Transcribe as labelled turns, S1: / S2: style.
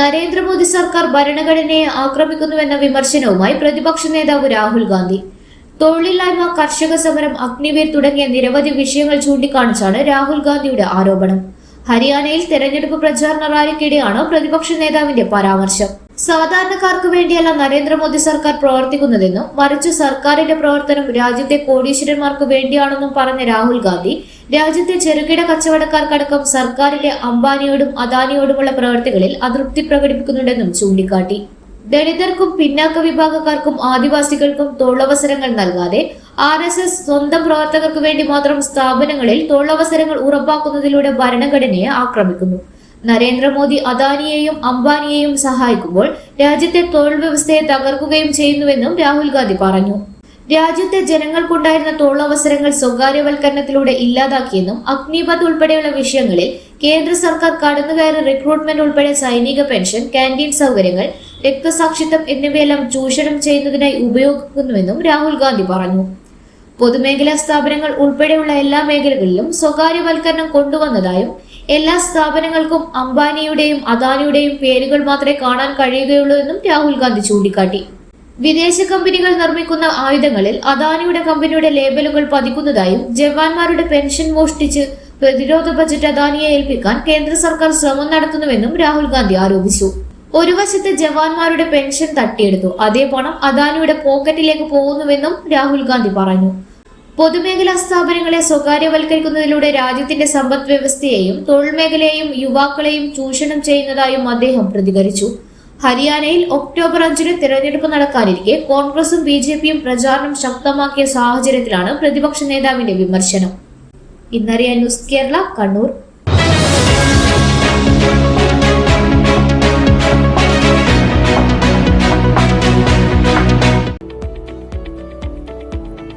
S1: നരേന്ദ്രമോദി സർക്കാർ ഭരണഘടനയെ ആക്രമിക്കുന്നുവെന്ന വിമർശനവുമായി പ്രതിപക്ഷ നേതാവ് രാഹുൽ ഗാന്ധി. തൊഴിലില്ലായ്മ കർഷക സമരം അഗ്നിവീർ തുടങ്ങിയ നിരവധി വിഷയങ്ങൾ ചൂണ്ടിക്കാണിച്ചാണ് രാഹുൽ ഗാന്ധിയുടെ ആരോപണം. ഹരിയാനയിൽ തെരഞ്ഞെടുപ്പ് പ്രചാരണ റാലിക്കിടെയാണ് പ്രതിപക്ഷ നേതാവിന്റെ പരാമർശം. സാധാരണക്കാർക്ക് വേണ്ടിയല്ല നരേന്ദ്രമോദി സർക്കാർ പ്രവർത്തിക്കുന്നതെന്നും മറിച്ച് സർക്കാരിന്റെ പ്രവർത്തനം രാജ്യത്തെ കോടീശ്വരന്മാർക്ക് വേണ്ടിയാണെന്നും പറഞ്ഞ രാഹുൽ ഗാന്ധി രാജ്യത്തെ ചെറുകിട കച്ചവടക്കാർക്കടക്കം സർക്കാരിന്റെ അംബാനിയോടും അദാനിയോടുമുള്ള പ്രവർത്തികളിൽ അതൃപ്തി പ്രകടിപ്പിക്കുന്നുണ്ടെന്നും ചൂണ്ടിക്കാട്ടി. ദളിതർക്കും പിന്നാക്ക വിഭാഗക്കാർക്കും ആദിവാസികൾക്കും തൊഴിലവസരങ്ങൾ നൽകാതെ ആർ എസ് എസ് സ്വന്തം പ്രവർത്തകർക്ക് വേണ്ടി മാത്രം സ്ഥാപനങ്ങളിൽ തൊഴിലവസരങ്ങൾ ഉറപ്പാക്കുന്നതിലൂടെ ഭരണഘടനയെ ആക്രമിക്കുന്നു. നരേന്ദ്രമോദി അദാനിയെയും അംബാനിയെയും സഹായിക്കുമ്പോൾ രാജ്യത്തെ തൊഴിൽ വ്യവസ്ഥയെ തകർക്കുകയും ചെയ്യുന്നുവെന്നും രാഹുൽ ഗാന്ധി പറഞ്ഞു. രാജ്യത്തെ ജനങ്ങൾക്കുണ്ടായിരുന്ന തൊഴിലവസരങ്ങൾ സ്വകാര്യവൽക്കരണത്തിലൂടെ ഇല്ലാതാക്കിയെന്നും അഗ്നിപത് ഉൾപ്പെടെയുള്ള വിഷയങ്ങളിൽ കേന്ദ്ര സർക്കാർ കടന്നുകയറി റിക്രൂട്ട്മെന്റ് ഉൾപ്പെടെ സൈനിക പെൻഷൻ കാന്റീൻ സൗകര്യങ്ങൾ രക്തസാക്ഷിത്വം എന്നിവയെല്ലാം ചൂഷണം ചെയ്യുന്നതിനായി ഉപയോഗിക്കുന്നുവെന്നും രാഹുൽ ഗാന്ധി പറഞ്ഞു. പൊതുമേഖലാ സ്ഥാപനങ്ങൾ ഉൾപ്പെടെയുള്ള എല്ലാ മേഖലകളിലും സ്വകാര്യവൽക്കരണം കൊണ്ടുവന്നതായും എല്ലാ സ്ഥാപനങ്ങൾക്കും അംബാനിയുടെയും അദാനിയുടെയും പേരുകൾ മാത്രമേ കാണാൻ കഴിയുകയുള്ളൂ എന്നും രാഹുൽ ഗാന്ധി ചൂണ്ടിക്കാട്ടി. വിദേശ കമ്പനികൾ നിർമ്മിക്കുന്ന ആയുധങ്ങളിൽ അദാനിയുടെ കമ്പനിയുടെ ലേബലുകൾ പതിക്കുന്നതായും ജവാന്മാരുടെ പെൻഷൻ മോഷ്ടിച്ച് പ്രതിരോധ ബജറ്റ് അദാനിയെ ഏൽപ്പിക്കാൻ കേന്ദ്ര സർക്കാർ ശ്രമം നടത്തുന്നുവെന്നും രാഹുൽ ഗാന്ധി ആരോപിച്ചു. ഒരു വശത്ത് ജവാന്മാരുടെ പെൻഷൻ തട്ടിയെടുത്തു അതേ പണം അദാനിയുടെ പോക്കറ്റിലേക്ക് പോകുന്നുവെന്നും രാഹുൽ ഗാന്ധി പറഞ്ഞു. പൊതുമേഖലാ സ്ഥാപനങ്ങളെ സ്വകാര്യവൽക്കരിക്കുന്നതിലൂടെ രാജ്യത്തിന്റെ സമ്പദ് വ്യവസ്ഥയെയും തൊഴിൽ മേഖലയെയും യുവാക്കളെയും ചൂഷണം ചെയ്യുന്നതായും അദ്ദേഹം പ്രതികരിച്ചു. ഹരിയാനയിൽ ഒക്ടോബർ അഞ്ചിന് തിരഞ്ഞെടുപ്പ് നടക്കാനിരിക്കെ കോൺഗ്രസും ബി ജെ പിയും പ്രചാരണം ശക്തമാക്കിയ സാഹചര്യത്തിലാണ് പ്രതിപക്ഷ നേതാവിന്റെ വിമർശനം. ഇന്നറിയാൻ ന്യൂസ് കേരള കണ്ണൂർ.